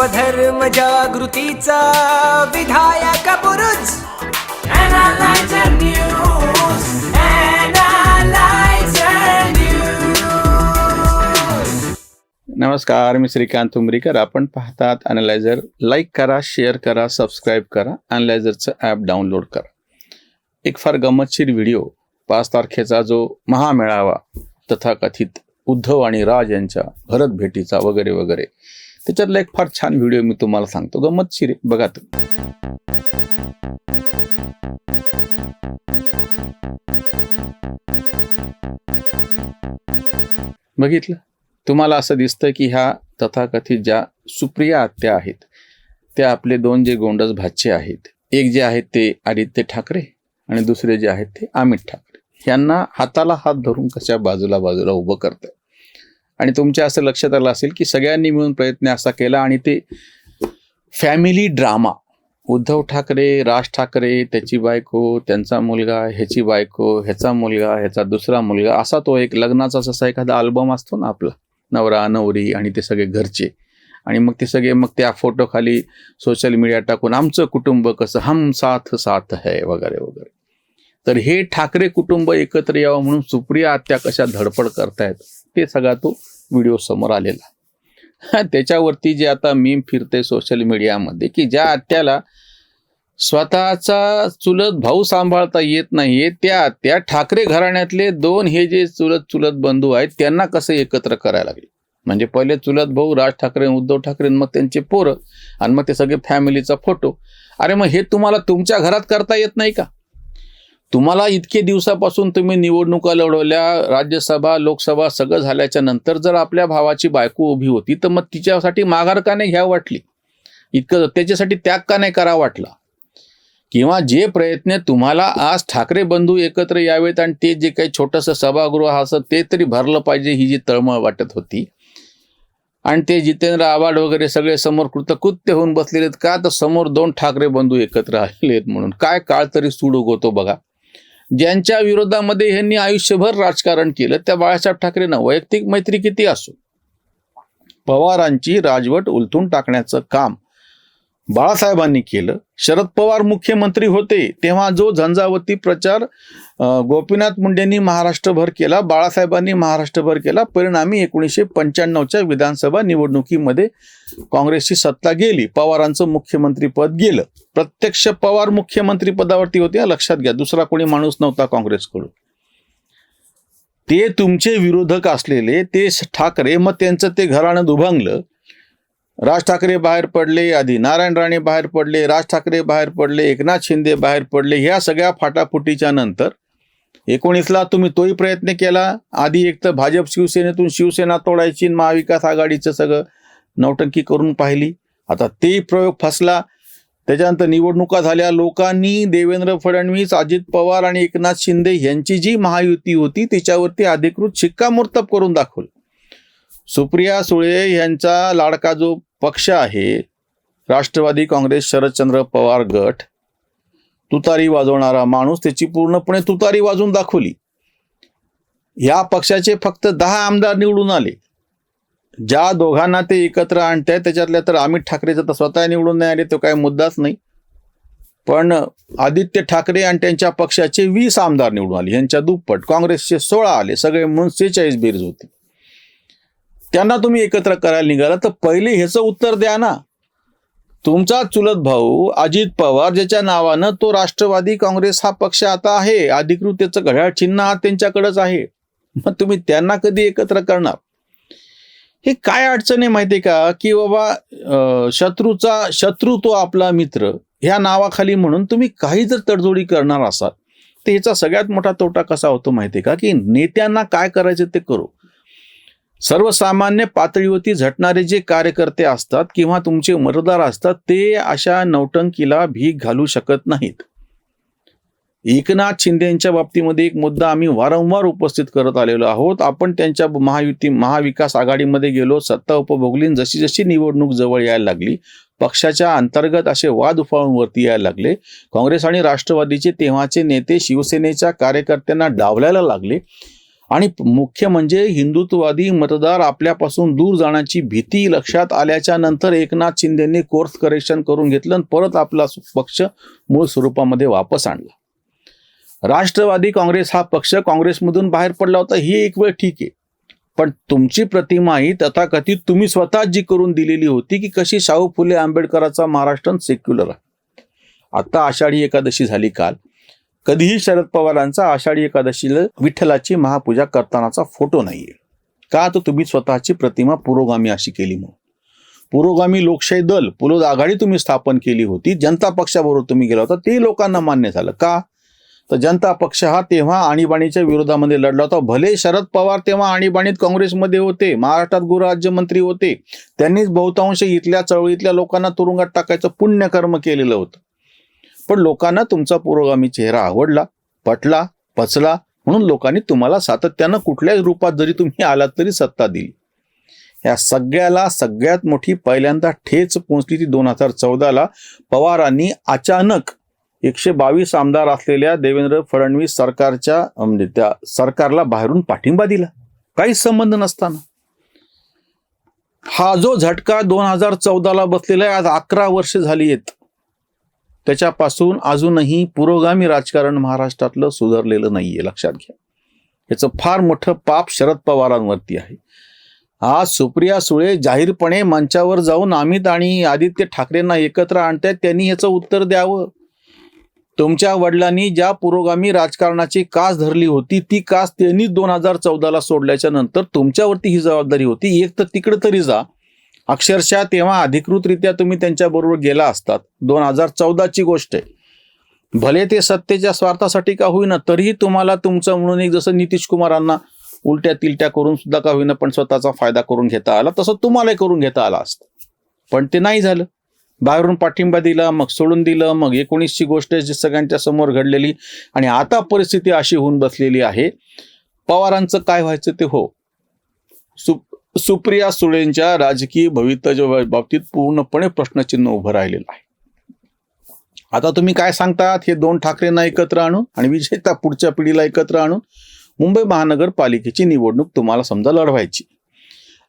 स्वधर्म जागृतीचा विधायक News. नमस्कार मी श्रीकांत उमरीकर. आपण पाहतात अनालायझर लाईक करा शेअर करा सबस्क्राईब करा. अनालायझरचं ॲप डाउनलोड करा. एक फार गमतशीर व्हिडिओ पाच तारखेचा जो महामेळावा तथाकथित उद्धव आणि राज यांच्या भरत भेटीचा वगैरे वगैरे. त्याच्यातला एक फार छान व्हिडिओ मी तुम्हाला सांगतो. गमतशीर आहे, बघा तुम्ही. बघितलं? तुम्हाला असं दिसतं की ह्या तथाकथित ज्या सुप्रिया आत्या आहेत त्या आपले दोन जे गोंडस भाचे आहेत एक जे आहेत ते आदित्य ठाकरे आणि दुसरे जे आहेत ते अमित ठाकरे. यांना हाताला हात धरून कशा बाजूला बाजूला उभं करतात आणि तुमच्या असं लक्षात आलं असेल की सगळ्यांनी मिळून प्रयत्न असा केला आणि ते फॅमिली ड्रामा. उद्धव ठाकरे राज ठाकरे त्याची बायको त्यांचा मुलगा ह्याची बायको ह्याचा मुलगा ह्याचा दुसरा मुलगा असा तो एक लग्नाचा जसा एखादा अल्बम असतो ना आपला. नवरा नवरी आणि ते सगळे घरचे. आणि मग ते सगळे मग त्या फोटो खाली सोशल मीडिया टाकून आमचं कुटुंब कसं हम साथ साथ है वगैरे वगैरे. तर हे ठाकरे कुटुंब एकत्र यावं म्हणून सुप्रिया आत्या कशा धडपड करतायत ते सगळा तो व्हिडिओ समोर आलेला. त्याच्यावरती जे आता मीम फिरते सोशल मीडियामध्ये की ज्या आत्याला स्वतःचा चुलत भाऊ सांभाळता येत नाहीये त्या त्या ठाकरे घराण्यातले दोन हे जे चुलत चुलत बंधू आहेत त्यांना कसं एकत्र करायला लागले? म्हणजे पहिले चुलत भाऊ राज ठाकरे उद्धव ठाकरे मग त्यांचे पोरं आणि मग ते सगळे फॅमिलीचा फोटो अरे मग हे तुम्हाला तुमच्या घरात करता येत नाही का? तुम्हाला इतके दिवसापासून तुम्ही निवडणुका लढवल्या राज्यसभा लोकसभा सगळं झाल्याच्यानंतर जर आपल्या भावाची बायको उभी होती तर मग तिच्यासाठी माघार का नाही घ्या वाटली? इतकं त्याच्यासाठी त्याग का नाही करा वाटला? किंवा जे प्रयत्न तुम्हाला आज ठाकरे बंधू एकत्र यावेत आणि ते जे काही छोटंसं सभागृह असं ते तरी भरलं पाहिजे ही जी तळमळ वाटत होती. आणि ते जितेंद्र आव्हाड वगैरे सगळे समोर कृतकृत्य होऊन बसलेले आहेत का? तर समोर दोन ठाकरे बंधू एकत्र आलेले आहेत म्हणून. काय काळ तरी सूड उगवतो बघा. ज्यांच्या विरोधामध्ये ह्यांनी आयुष्यभर राजकारण केलं त्या बाळासाहेब ठाकरेंना वैयक्तिक मैत्री किती असो? पवारांची राजवट उलथून टाकण्याचं काम बाळासाहेबांनी केलं. शरद पवार मुख्यमंत्री होते तेव्हा जो झंझावती प्रचार गोपीनाथ मुंडेंनी महाराष्ट्रभर केला बाळासाहेबांनी महाराष्ट्रभर केला परिणामी एकोणीसशे पंच्याण्णवच्या विधानसभा निवडणुकीमध्ये काँग्रेसची सत्ता गेली. पवारांचं मुख्यमंत्रीपद गेलं. प्रत्यक्ष पवार मुख्यमंत्री पदावरती होते लक्षात घ्या. दुसरा कोणी माणूस नव्हता काँग्रेसकडून. ते तुमचे विरोधक असलेले ते ठाकरे मग त्यांचं ते घराणं दुभांगलं. राज ठाकरे बाहेर पडले आधी नारायण राणे बाहेर पडले राज ठाकरे बाहेर पडले एकनाथ शिंदे बाहेर पडले ह्या सगळ्या फाटाफुटीच्या नंतर एकोणीसला तुम्ही तोही प्रयत्न केला. आधी एक तर भाजप शिवसेनेतून शिवसेना तोडायची महाविकास आघाडीचं सगळं नौटंकी करून पाहिली. आता ते प्रयोग फसला. त्याच्यानंतर निवडणुका झाल्या. लोकांनी देवेंद्र फडणवीस अजित पवार आणि एकनाथ शिंदे यांची जी महायुती होती तिच्यावरती अधिकृत शिक्कामोर्तब करून दाखवलं. सुप्रिया सुळे यांचा लाडका जो पक्ष आहे. राष्ट्रवादी काँग्रेस शरदचंद्र पवार गट. तुतारी वाजवणारा माणूस त्याची पूर्णपणे तुतारी वाजवून दाखवली. या पक्षाचे फक्त दहा आमदार निवडून आले. ज्या दोघांना ते एकत्र आणताय त्याच्यातल्या तर अमित ठाकरेचं तर स्वतः निवडून नाही आले तो काही मुद्दाच नाही. पण आदित्य ठाकरे आणि त्यांच्या पक्षाचे वीस आमदार निवडून आले. यांच्या दुप्पट काँग्रेसचे सोळा आले. सगळे म्हणून सेहेचाळीस बेरीज होती. त्यांना तुम्ही एकत्र करायला निघाला तर पहिले ह्याचं उत्तर द्या ना. तुमचा चुलत भाऊ अजित पवार ज्याच्या नावानं तो राष्ट्रवादी काँग्रेस हा पक्ष आता आहे. अधिकृत त्याचं घड्याळ चिन्ह हा त्यांच्याकडेच आहे. मग तुम्ही त्यांना कधी एकत्र करणार? हे काय अडचण आहे माहिती का? की बाबा शत्रूचा शत्रू तो आपला मित्र ह्या नावाखाली म्हणून तुम्ही काही जर तडजोडी करणार असाल तर ह्याचा सगळ्यात मोठा तोटा कसा होतो माहिती का? की नेत्यांना काय करायचं ते करू. सर्वसामान्य पातळीवरती झटणारे जे कार्यकर्ते असतात किंवा तुमचे मतदार असतात ते अशा नौटंकीला भीक घालू शकत नाहीत. एकनाथ शिंदेच्या बाबतीमध्ये एक मुद्दा आम्ही वारंवार उपस्थित करत आलेलो आहोत. आपण त्यांच्या महायुती महाविकास आघाडीमध्ये गेलो सत्ता उपभोगली जशी जशी निवडणूक जवळ यायला लागली पक्षाच्या अंतर्गत असे वाद उफाळून वरती यायला लागले. काँग्रेस आणि राष्ट्रवादीचे तेव्हाचे नेते शिवसेनेच्या कार्यकर्त्यांना डावलायला लागले. आणि मुख्य म्हणजे हिंदुत्ववादी मतदार आपल्यापासून दूर जाण्याची भीती लक्षात आल्याच्यानंतर एकनाथ शिंदेंनी कोर्स करेक्शन करून घेतलं आणि परत आपला पक्ष मूळ स्वरूपामध्ये वापस आणला. राष्ट्रवादी काँग्रेस हा पक्ष काँग्रेसमधून बाहेर पडला होता ही एक वेळ ठीक आहे. पण तुमची प्रतिमा ही तथाकथित तुम्ही स्वतः जी करून दिलेली होती की कशी शाहू फुले आंबेडकराचा महाराष्ट्र सेक्युलर आहे. आता आषाढी एकादशी झाली काल. कधीही शरद पवारांचा आषाढी एकादशीला विठ्ठलाची महापूजा करतानाचा फोटो नाहीये. का तर तुम्ही स्वतःची प्रतिमा पुरोगामी अशी केली म्हणून. पुरोगामी लोकशाही दल पुरोद आघाडी तुम्ही स्थापन केली होती जनता पक्षाबरोबर तुम्ही गेला होता ते लोकांना मान्य झालं. का? तर जनता पक्ष हा तेव्हा आणीबाणीच्या विरोधामध्ये लढला होता. भले शरद पवार तेव्हा आणीबाणीत काँग्रेसमध्ये होते महाराष्ट्रात गृहराज्यमंत्री होते त्यांनीच बहुतांश इथल्या चळवळीतल्या लोकांना तुरुंगात टाकायचं पुण्यकर्म केलेलं होतं. पण लोकांना तुमचा पुरोगामी चेहरा आवडला पटला पचला म्हणून लोकांनी तुम्हाला सातत्यानं कुठल्याही रूपात जरी तुम्ही आलात तरी सत्ता दिली. या सगळ्याला सगळ्यात मोठी पहिल्यांदा ठेच पोहोचली ती दोन हजार चौदाला. पवारांनी अचानक एकशे बावीस आमदार असलेल्या देवेंद्र फडणवीस सरकारच्या म्हणजे त्या सरकारला बाहेरून पाठिंबा दिला. काही संबंध नसताना. हा जो झटका दोन हजार चौदाला बसलेला आहे आज अकरा वर्ष झाली आहेत. त्याच्यापासून अजूनही पुरोगामी राजकारण महाराष्ट्रातलं सुधारलेलं नाहीये लक्षात घ्या. याचं फार मोठं पाप शरद पवारांवरती आहे. आज सुप्रिया सुळे जाहीरपणे मंचावर जाऊन अमित आणि आदित्य ठाकरेंना एकत्र आणतात त्यांनी याचं उत्तर द्यावं. तुमच्या वडिलांनी ज्या पुरोगामी राजकारणाची कास धरली होती ती कास त्यांनी दोन हजार चौदाला सोडल्याच्या नंतर तुमच्यावरती ही जबाबदारी होती. एक तर तिकडे तरी जा अक्षरशः तेव्हा अधिकृतरित्या तुम्ही त्यांच्याबरोबर गेला असतात. दोन हजार चौदाची गोष्ट आहे. भले ते सत्तेच्या स्वार्थासाठी का होईना तरीही तुम्हाला तुमचं म्हणून एक जसं नितीश कुमारांना उलट्या तिलट्या करून सुद्धा का होईना पण स्वतःचा फायदा करून घेता आला तसं तुम्हालाही करून घेता आला असतं. पण ते नाही झालं. बाहेरून पाठिंबा दिला मग सोडून दिलं मग एकोणीसची गोष्ट जी सगळ्यांच्या समोर घडलेली आणि आता परिस्थिती अशी होऊन बसलेली आहे. पवारांचं काय व्हायचं ते हो. सु सुप्रिया सुळेंच्या राजकीय भवितव्या बाबतीत पूर्णपणे प्रश्नचिन्ह उभं राहिलेलं आहे. आता तुम्ही काय सांगतात? हे दोन ठाकरेंना एकत्र आणून आणि विजेता पुढच्या पिढीला एकत्र आणून मुंबई महानगरपालिकेची निवडणूक तुम्हाला समजा लढवायची.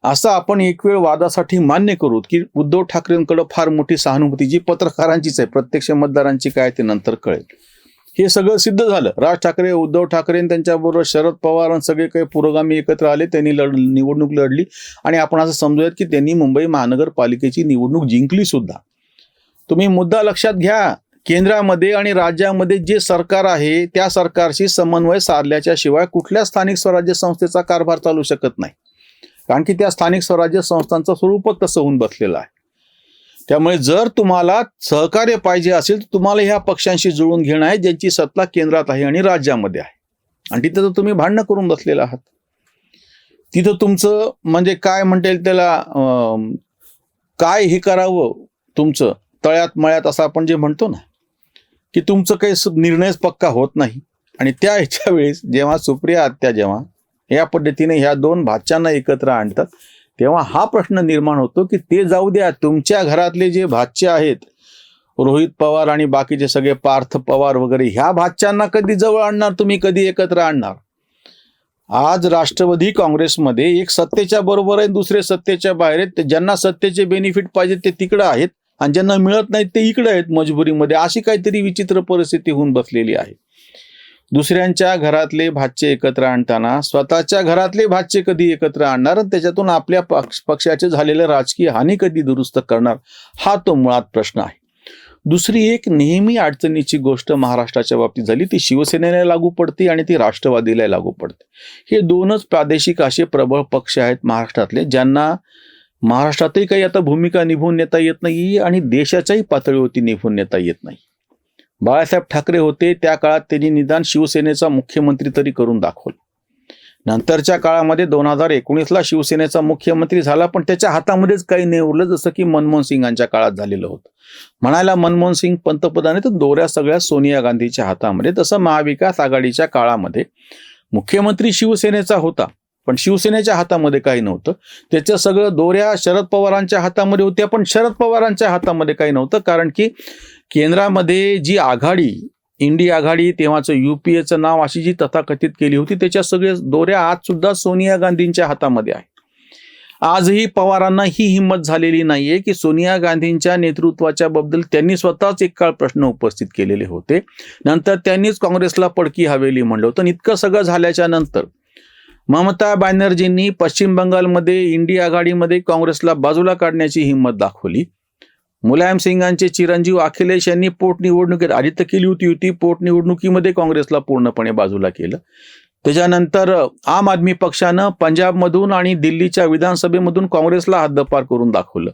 असं आपण एक वेळ वादासाठी मान्य करू की उद्धव ठाकरेंकडे फार मोठी सहानुभूती जी पत्रकारांचीच आहे प्रत्यक्ष मतदारांची काय ते नंतर कळेल. हे सगळं सिद्ध झालं. राज ठाकरे उद्धव ठाकरे त्यांच्याबरोबर शरद पवार आणि सगळे काही पुरोगामी एकत्र आले त्यांनी लढ निवडणूक लढली. आणि आपण असं समजूयात की त्यांनी मुंबई महानगरपालिकेची निवडणूक जिंकली सुद्धा. तुम्ही मुद्दा लक्षात घ्या. केंद्रामध्ये आणि राज्यामध्ये जे सरकार आहे त्या सरकारशी समन्वय साधल्याच्या शिवाय कुठल्या स्थानिक स्वराज्य संस्थेचा कारभार चालू शकत नाही. कारण की त्या स्थानिक स्वराज्य संस्थांचं स्वरूपच तसं होऊन बसलेलं आहे. त्यामुळे जर तुम्हाला सहकार्य पाहिजे असेल तर तुम्हाला ह्या पक्षांशी जुळून घेणं आहे ज्यांची सत्ता केंद्रात आहे आणि राज्यामध्ये आहे. आणि तिथं तर तुम्ही भांडणं करून बसलेला आहात. तिथं तुमचं म्हणजे काय म्हणता येईल त्याला अं, काय हे करावं तुमचं तळ्यात मळ्यात असं आपण जे म्हणतो ना की तुमचं काही निर्णयच पक्का होत नाही. आणि त्या ह्याच्या वेळेस जेव्हा सुप्रिया आत्या जेव्हा या पद्धतीने ह्या दोन भाच्यांना एकत्र आणतात तेव्हा हा प्रश्न निर्माण होतो की ते जाऊ द्या तुमच्या घरातले जे भाच्य आहेत रोहित पवार आणि बाकीचे सगळे पार्थ पवार वगैरे ह्या भाच्यांना कधी जवळ आणणार तुम्ही कधी एकत्र आणणार? आज राष्ट्रवादी काँग्रेसमध्ये एक सत्तेच्या बरोबर आहे दुसरे सत्तेच्या बाहेर आहेत ज्यांना सत्तेचे बेनिफिट पाहिजे ते तिकडं आहेत आणि ज्यांना मिळत नाहीत ते इकडे आहेत मजबुरीमध्ये अशी काहीतरी विचित्र परिस्थिती होऊन बसलेली आहे. दुसऱ्यांच्या घरातले भाचे एकत्र आणताना स्वतःच्या घरातले भाचे कधी एकत्र आणणार आणि त्याच्यातून आपल्या पक्ष पक्षाचे झालेले राजकीय हानी कधी दुरुस्त करणार हा तो मुळात प्रश्न आहे. दुसरी एक नेहमी अडचणीची गोष्ट महाराष्ट्राच्या बाबतीत झाली ती शिवसेनेला लागू पडते आणि ती राष्ट्रवादीला लागू पडते. हे दोनच प्रादेशिक असे प्रबळ पक्ष आहेत महाराष्ट्रातले ज्यांना महाराष्ट्रातही काही आता भूमिका निभवून नेता येत नाही आणि देशाच्याही पातळीवरती निभून नेता येत नाही. बाळासाहेब ठाकरे होते त्या काळात त्यांनी निदान शिवसेनेचा मुख्यमंत्री तरी करून दाखवलं. नंतरच्या काळामध्ये दोन हजार एकोणीसला शिवसेनेचा मुख्यमंत्री झाला पण त्याच्या हातामध्येच काही नाही उरलं जसं की मनमोहन सिंगांच्या काळात झालेलं होतं. म्हणायला मनमोहन सिंग पंतप्रधान आहे तर दोऱ्या सगळ्या सोनिया गांधीच्या हातामध्ये तसं महाविकास आघाडीच्या काळामध्ये मुख्यमंत्री शिवसेनेचा होता. पण शिवसेनेच्या हातामध्ये काही नव्हतं. त्याचं सगळं दोऱ्या शरद पवारांच्या हातामध्ये होत्या पण शरद पवारांच्या हातामध्ये काही नव्हतं. कारण की केंद्रामध्ये जी आघाडी इंडी आघाडी तेव्हाचं युपीएचं नाव अशी जी तथाकथित केली होती त्याच्या सगळे दोऱ्या आज सुद्धा सोनिया गांधींच्या हातामध्ये आहे आजही पवारांना ही हिंमत झालेली नाहीये की सोनिया गांधींच्या नेतृत्वाच्या बद्दल त्यांनी स्वतःच एक काळ प्रश्न उपस्थित केलेले होते. नंतर त्यांनीच काँग्रेसला पडकी हवेली म्हणलं होतं. आणि इतकं सगळं झाल्याच्यानंतर ममता बॅनर्जींनी पश्चिम बंगालमध्ये इंडिया आघाडीमध्ये काँग्रेसला बाजूला काढण्याची हिंमत दाखवली. मुलायम सिंगांचे चिरंजीव अखिलेश यांनी पोटनिवडणुकीत आधी तर केली होती युती पोटनिवडणुकीमध्ये काँग्रेसला पूर्णपणे बाजूला केलं. त्याच्यानंतर आम आदमी पक्षानं पंजाबमधून आणि दिल्लीच्या विधानसभेमधून काँग्रेसला हद्दपार करून दाखवलं.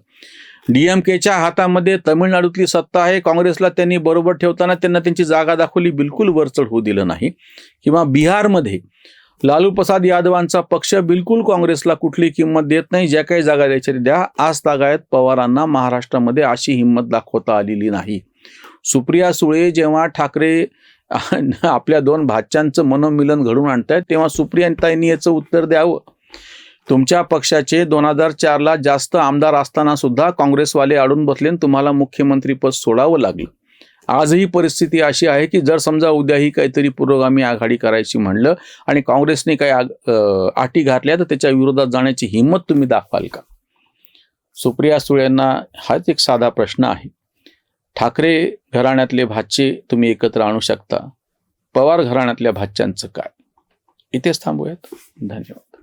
डीएमकेच्या हातामध्ये तमिळनाडूतली सत्ता आहे काँग्रेसला त्यांनी बरोबर ठेवताना त्यांना त्यांची जागा दाखवली बिलकुल वरचढ होऊ दिलं नाही. किंवा बिहारमध्ये लालू प्रसाद यादवांचा पक्ष बिलकुल काँग्रेसला कुठली किंमत देत नाही ज्या काही जागा द्यायच्या द्या आज तागायत पवारांना महाराष्ट्रामध्ये अशी हिंमत दाखवता आलेली नाही. सुप्रिया सुळे जेव्हा ठाकरे आपल्या दोन भाच्यांचं मनोमिलन घडून आणतायत तेव्हा सुप्रियांताईंनी याचं उत्तर द्यावं. तुमच्या पक्षाचे दोन हजार चारला जास्त आमदार असताना सुद्धा काँग्रेसवाले अडून बसले आणि तुम्हाला मुख्यमंत्रीपद सोडावं लागलं. आजही परिस्थिती अशी आहे की जर समजा उद्याही काहीतरी पुरोगामी आघाडी करायची म्हणलं आणि काँग्रेसने काही आग- अटी घातल्या तर त्याच्या विरोधात जाण्याची हिंमत तुम्ही दाखवाल का? सुप्रिया सुळेंना हाच एक साधा प्रश्न आहे. ठाकरे घराण्यातले भाचे तुम्ही एकत्र आणू शकता. पवार घराण्यातल्या भाच्यांचं काय? इथेच थांबूयात. धन्यवाद.